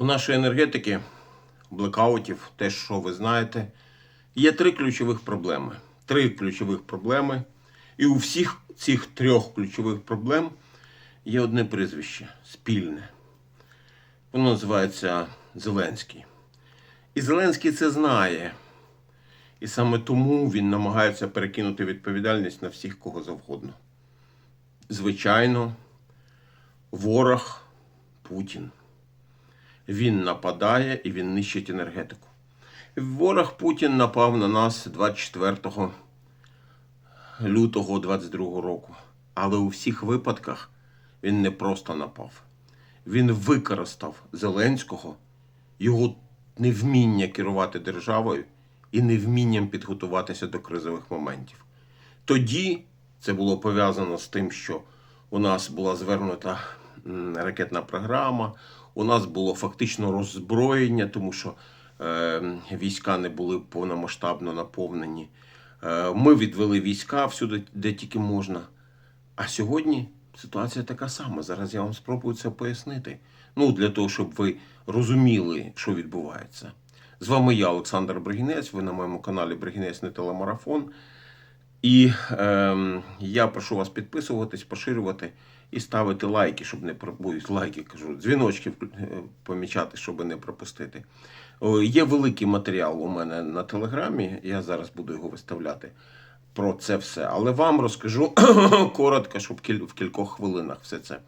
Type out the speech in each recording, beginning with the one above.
У нашої енергетики, блекаутів, те, що ви знаєте, є три ключових проблеми. Три ключових проблеми. І у всіх цих трьох ключових проблем є одне прізвище спільне. Воно називається Зеленський. І Зеленський це знає. І саме тому він намагається перекинути відповідальність на всіх кого завгодно. Звичайно, ворог Путін. Він нападає і він нищить енергетику. Ворог Путін напав на нас 24 лютого 22 року. Але у всіх випадках він не просто напав. Він використав Зеленського, його невміння керувати державою і невмінням підготуватися до кризових моментів. Тоді це було пов'язано з тим, що у нас була звернута ракетна програма, у нас було фактично роззброєння, тому що е, війська не були повномасштабно наповнені. Е, ми відвели війська всюди, де тільки можна. А сьогодні ситуація така сама. Зараз я вам спробую це пояснити. Ну, для того, щоб ви розуміли, що відбувається. З вами я, Олександр Бригінець. Ви на моєму каналі Бригінець не телемарафон. І ем, я прошу вас підписуватись, поширювати і ставити лайки, щоб не про- лайки кажу, дзвіночки е, помічати, щоб не пропустити. О, Є великий матеріал у мене на телеграмі. Я зараз буду його виставляти про це все. Але вам розкажу коротко, щоб кіль- в кількох хвилинах все це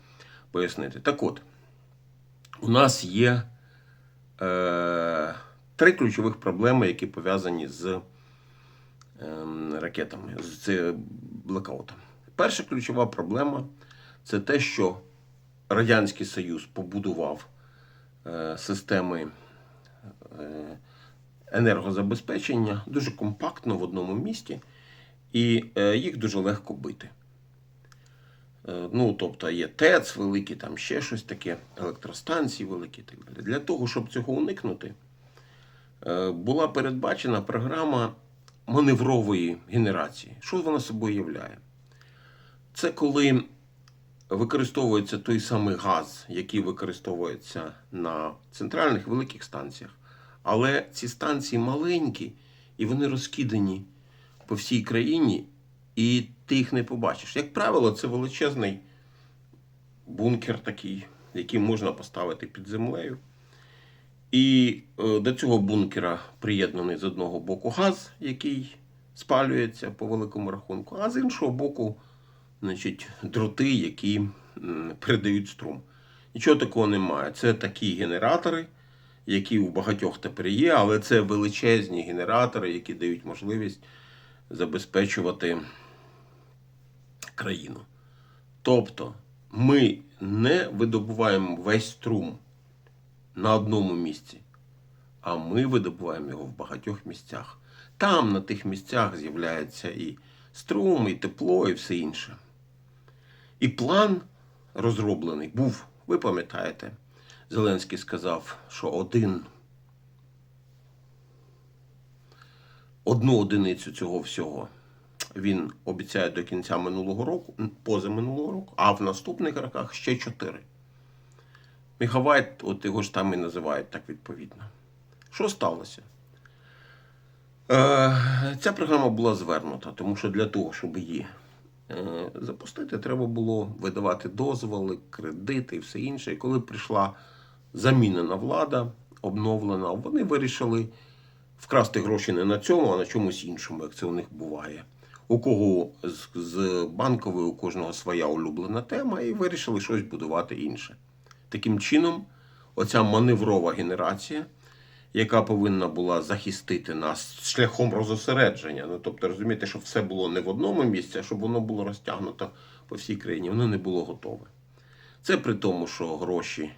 пояснити. Так от, у нас є е, три ключових проблеми, які пов'язані з ракетами, з блекаутом. Перша ключова проблема це те, що Радянський Союз побудував е, системи е, енергозабезпечення дуже компактно в одному місті, і е, їх дуже легко бити. Ну, тобто є ТЕЦ великі, там ще щось таке, електростанції великі так далі. Для того, щоб цього уникнути, була передбачена програма маневрової генерації. Що вона собою являє? Це коли використовується той самий газ, який використовується на центральних великих станціях. Але ці станції маленькі і вони розкидані по всій країні, і ти їх не побачиш. Як правило, це величезний бункер такий, який можна поставити під землею. І е, до цього бункера приєднаний з одного боку газ, який спалюється по великому рахунку, а з іншого боку, значить, дроти, які передають струм. Нічого такого немає. Це такі генератори, які у багатьох тепер є, але це величезні генератори, які дають можливість забезпечувати країну. Тобто ми не видобуваємо весь струм на одному місці, а ми видобуваємо його в багатьох місцях. Там, на тих місцях, з'являється і струм, і тепло, і все інше. І план розроблений був, ви пам'ятаєте, Зеленський сказав, що один, одну одиницю цього всього він обіцяє до кінця минулого року, позаминулого року, а в наступних роках ще чотири. Мегавайт, от його ж там і називають так відповідно. Що сталося? Е, ця програма була звернута, тому що для того, щоб її е, запустити, треба було видавати дозволи, кредити і все інше. І коли прийшла замінена влада, обновлена, вони вирішили вкрасти гроші не на цьому, а на чомусь іншому, як це у них буває. У кого з, з банкової, у кожного своя улюблена тема, і вирішили щось будувати інше. Таким чином, оця маневрова генерація, яка повинна була захистити нас шляхом розосередження. Ну, тобто, розумієте, щоб все було не в одному місці, а щоб воно було розтягнуто по всій країні, воно не було готове. Це при тому, що гроші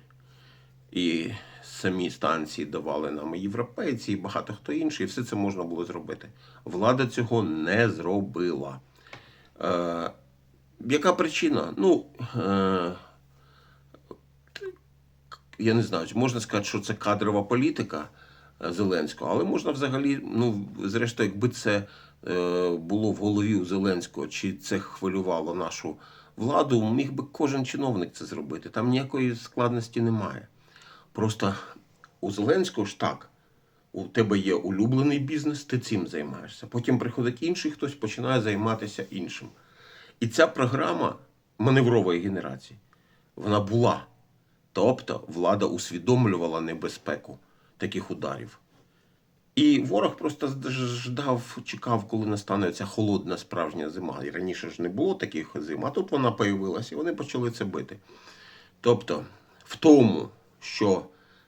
і самі станції давали нам і європейці, і багато хто інший, і все це можна було зробити. Влада цього не зробила. Е, яка причина? Ну, е, я не знаю, можна сказати, що це кадрова політика е, Зеленського, але можна взагалі, ну, зрештою, якби це е, було в голові у Зеленського, чи це хвилювало нашу владу, міг би кожен чиновник це зробити. Там ніякої складності немає. Просто у Зеленського ж так. У тебе є улюблений бізнес, ти цим займаєшся. Потім приходить інший хтось, починає займатися іншим. І ця програма маневрової генерації, вона була. Тобто влада усвідомлювала небезпеку таких ударів. І ворог просто ждав, чекав, коли настане ця холодна справжня зима. І раніше ж не було таких зим, а тут вона появилася, і вони почали це бити. Тобто, в тому, що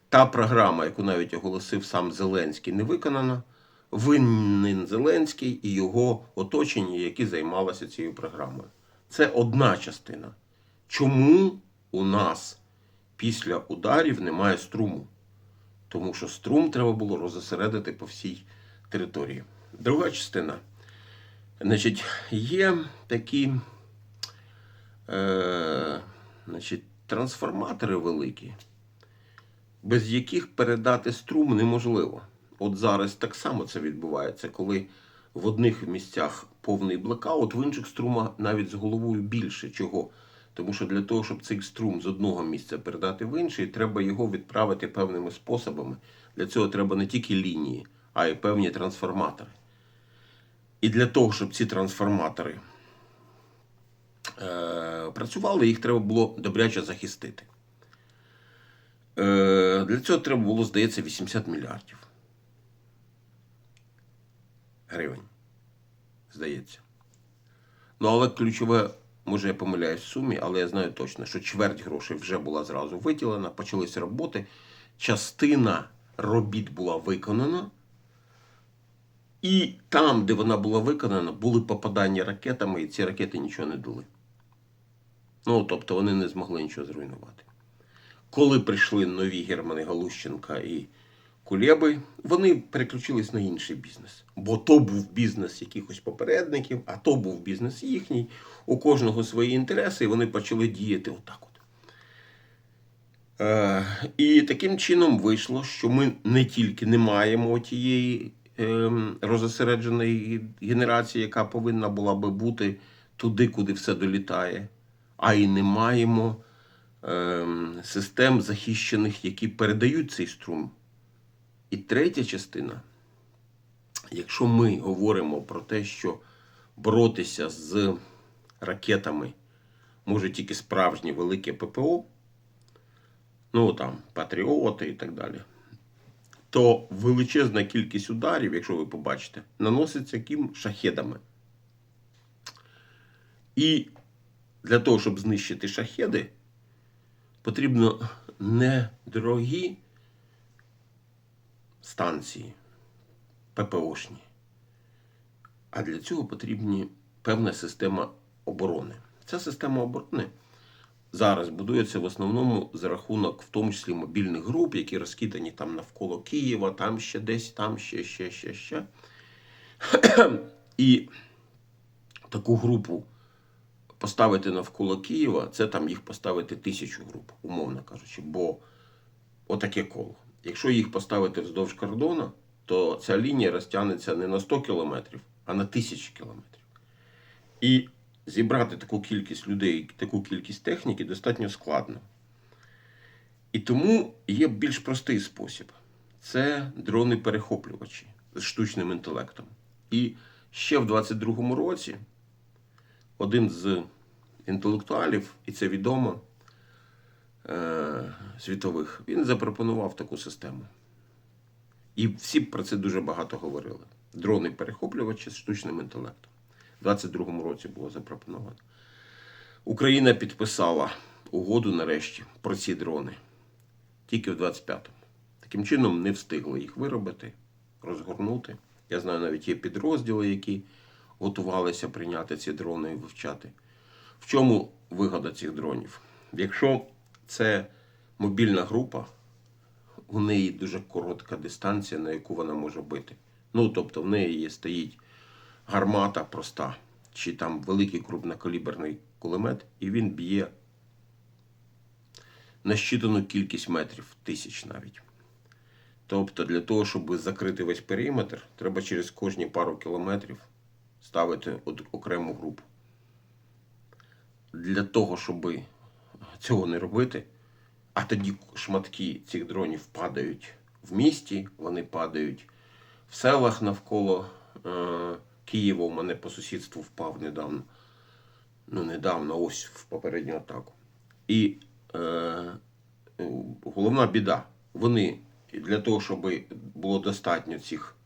та програма, яку навіть оголосив сам Зеленський, не виконана, винен Зеленський і його оточення, які займалися цією програмою. Це одна частина. Чому у нас після ударів немає струму? Тому що струм треба було розосередити по всій території. Друга частина. Значить, є такі е, значить, трансформатори великі, без яких передати струм неможливо. От зараз так само це відбувається, коли в одних місцях повний блекаут, в інших струма навіть з головою більше. Чого? Тому що для того, щоб цей струм з одного місця передати в інший, треба його відправити певними способами. Для цього треба не тільки лінії, а й певні трансформатори. І для того, щоб ці трансформатори е, працювали, їх треба було добряче захистити. Е, для цього треба було, здається, 80 мільярдів гривень. Здається. Ну, але ключове, може, я помиляюсь в сумі, але я знаю точно, що чверть грошей вже була зразу виділена, почалися роботи. Частина робіт була виконана. І там, де вона була виконана, були попадання ракетами, і ці ракети нічого не дали. Ну, тобто вони не змогли нічого зруйнувати. Коли прийшли нові Германи Галущенка і Кулеби, вони переключились на інший бізнес. Бо то був бізнес якихось попередників, а то був бізнес їхній. У кожного свої інтереси, і вони почали діяти отак от. Е, і таким чином вийшло, що ми не тільки не маємо тієї ем, розосередженої генерації, яка повинна була би бути туди, куди все долітає, а й не маємо ем, систем захищених, які передають цей струм. І третя частина, якщо ми говоримо про те, що боротися з ракетами може тільки справжнє велике ППО, ну там патріоти і так далі, то величезна кількість ударів, якщо ви побачите, наноситься ким шахедами. І для того, щоб знищити шахеди, потрібно недорогі станції ППОшні. А для цього потрібні певна система оборони. Ця система оборони зараз будується в основному за рахунок, в тому числі мобільних груп, які розкидані там навколо Києва, там ще десь, там ще, ще, ще, ще. І таку групу поставити навколо Києва, це там їх поставити тисячу груп, умовно кажучи, бо отаке коло. Якщо їх поставити вздовж кордону, то ця лінія розтягнеться не на 100 кілометрів, а на тисячі кілометрів. І зібрати таку кількість людей, таку кількість техніки достатньо складно. І тому є більш простий спосіб: це дрони-перехоплювачі з штучним інтелектом. І ще в 22-му році один з інтелектуалів, і це відомо, світових, він запропонував таку систему. І всі про це дуже багато говорили. Дрони-перехоплювачі з штучним інтелектом. У 22-му році було запропоновано. Україна підписала угоду нарешті про ці дрони тільки в 25-му. Таким чином не встигли їх виробити, розгорнути. Я знаю, навіть є підрозділи, які готувалися прийняти ці дрони і вивчати. В чому вигода цих дронів? Якщо це мобільна група, у неї дуже коротка дистанція, на яку вона може бити. Ну, тобто, в неї є, стоїть гармата проста, чи там великий крупнокаліберний кулемет, і він б'є на щитану кількість метрів, тисяч навіть. Тобто, для того, щоб закрити весь периметр, треба через кожні пару кілометрів ставити окрему групу. Для того, щоб цього не робити, а тоді шматки цих дронів падають в місті, вони падають в селах навколо е, Києва. У мене по сусідству впав недавно. Ну, недавно, ось в попередню атаку. І е, головна біда. Вони для того, щоб було достатньо цих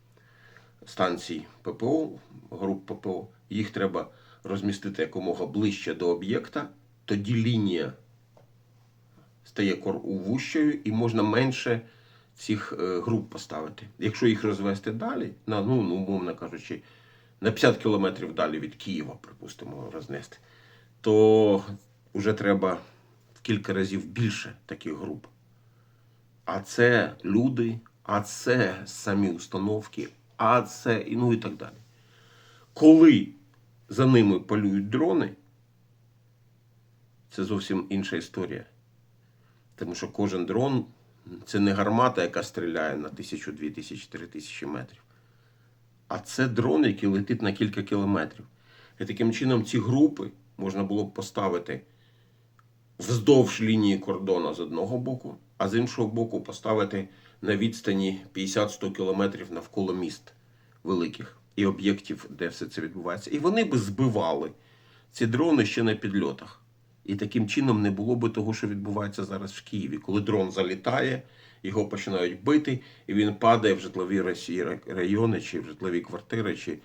станцій ППО, груп ППО, їх треба розмістити якомога ближче до об'єкта, тоді лінія стає вущою і можна менше цих е, груп поставити. Якщо їх розвести далі, на, ну, ну, умовно кажучи, на 50 кілометрів далі від Києва, припустимо, рознести, то вже треба в кілька разів більше таких груп. А це люди, а це самі установки, а це ну і так далі. Коли за ними полюють дрони, це зовсім інша історія. Тому що кожен дрон це не гармата, яка стріляє на тисячу, дві тисячі, три тисячі метрів. А це дрон, який летить на кілька кілометрів. І таким чином ці групи можна було б поставити вздовж лінії кордону з одного боку, а з іншого боку поставити на відстані 50-100 кілометрів навколо міст великих і об'єктів, де все це відбувається. І вони би збивали ці дрони ще на підльотах. І таким чином не було би того, що відбувається зараз в Києві, коли дрон залітає, його починають бити, і він падає в житлові райони, чи в житлові квартири, чи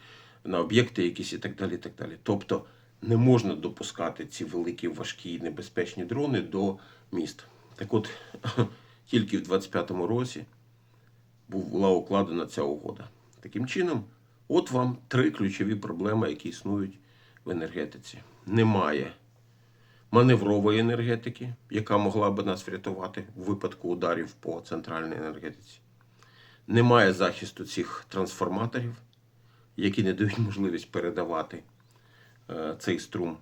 на об'єкти якісь і так далі. І так далі. Тобто не можна допускати ці великі, важкі і небезпечні дрони до міст. Так от, тільки в 25-му році була укладена ця угода. Таким чином, от вам три ключові проблеми, які існують в енергетиці. Немає маневрової енергетики, яка могла би нас врятувати в випадку ударів по центральній енергетиці. Немає захисту цих трансформаторів, які не дають можливість передавати е, цей струм.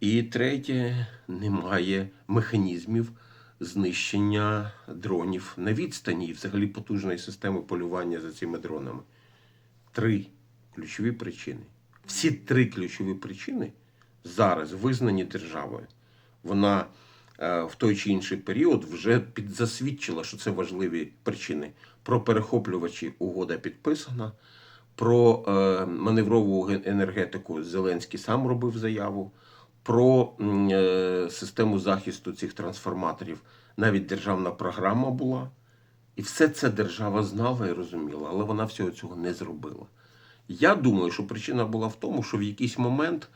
І третє, немає механізмів знищення дронів на відстані і взагалі потужної системи полювання за цими дронами. Три ключові причини. Всі три ключові причини зараз визнані державою. Вона е, в той чи інший період вже підзасвідчила, що це важливі причини. Про перехоплювачі угода підписана. Про е, маневрову енергетику Зеленський сам робив заяву. Про е, систему захисту цих трансформаторів навіть державна програма була. І все це держава знала і розуміла, але вона всього цього не зробила. Я думаю, що причина була в тому, що в якийсь момент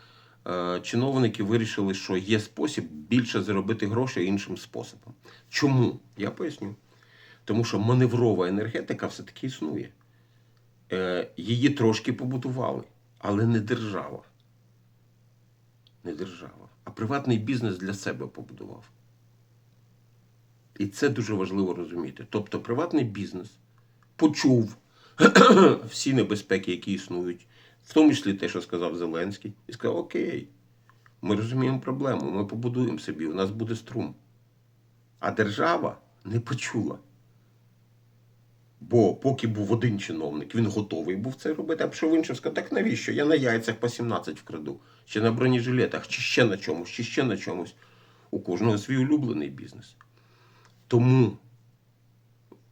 чиновники вирішили, що є спосіб більше заробити грошей іншим способом. Чому? Я поясню. Тому що маневрова енергетика все-таки існує. Е, її трошки побудували, але не держава. Не держава, а приватний бізнес для себе побудував. І це дуже важливо розуміти. Тобто, приватний бізнес почув всі небезпеки, які існують, в тому числі те, що сказав Зеленський, і сказав: Окей, ми розуміємо проблему, ми побудуємо собі, у нас буде струм. А держава не почула. Бо поки був один чиновник, він готовий був це робити, а пішов іншим сказав, так навіщо? Я на яйцях по 17 вкраду, чи на бронежилетах, чи ще на чомусь, чи ще на чомусь. У кожного свій улюблений бізнес. Тому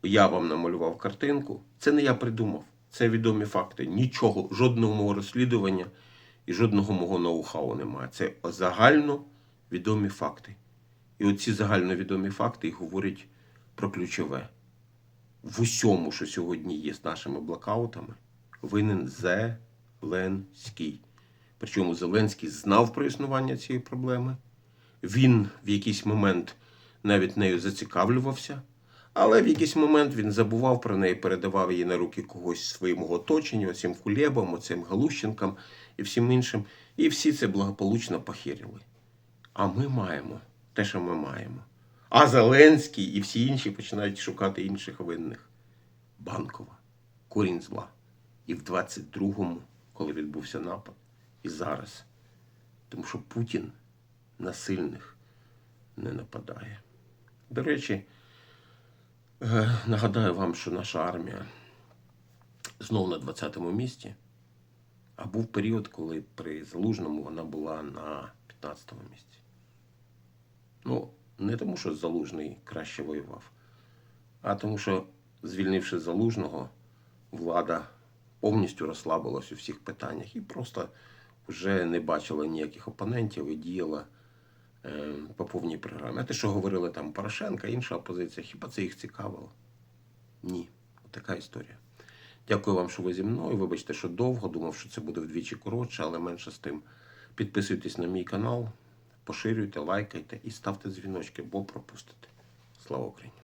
я вам намалював картинку. Це не я придумав. Це відомі факти. Нічого, жодного мого розслідування і жодного мого ноу-хау немає. Це загально відомі факти. І оці загальновідомі факти і говорять про ключове. В усьому, що сьогодні є з нашими блокаутами, винен Зеленський. Причому Зеленський знав про існування цієї проблеми. Він в якийсь момент навіть нею зацікавлювався, але в якийсь момент він забував про неї, передавав її на руки когось своєму оточенню, оцим Кулєбам, оцим Галущенкам і всім іншим. І всі це благополучно похерили. А ми маємо те, що ми маємо. А Зеленський і всі інші починають шукати інших винних. Банкова, корінь зла. І в 22-му, коли відбувся напад, і зараз. Тому що Путін на сильних не нападає. До речі, нагадаю вам, що наша армія знову на 20-му місці, а був період, коли при Залужному вона була на 15-му місці. Ну, не тому, що Залужний краще воював, а тому, що звільнивши залужного, влада повністю розслабилась у всіх питаннях і просто вже не бачила ніяких опонентів і діяла е, по повній програмі. А те, що говорили там Порошенка, інша опозиція, хіба це їх цікавило? Ні, така історія. Дякую вам, що ви зі мною. Вибачте, що довго. Думав, що це буде вдвічі коротше, але менше з тим. Підписуйтесь на мій канал, поширюйте, лайкайте і ставте дзвіночки, бо пропустите. Слава Україні!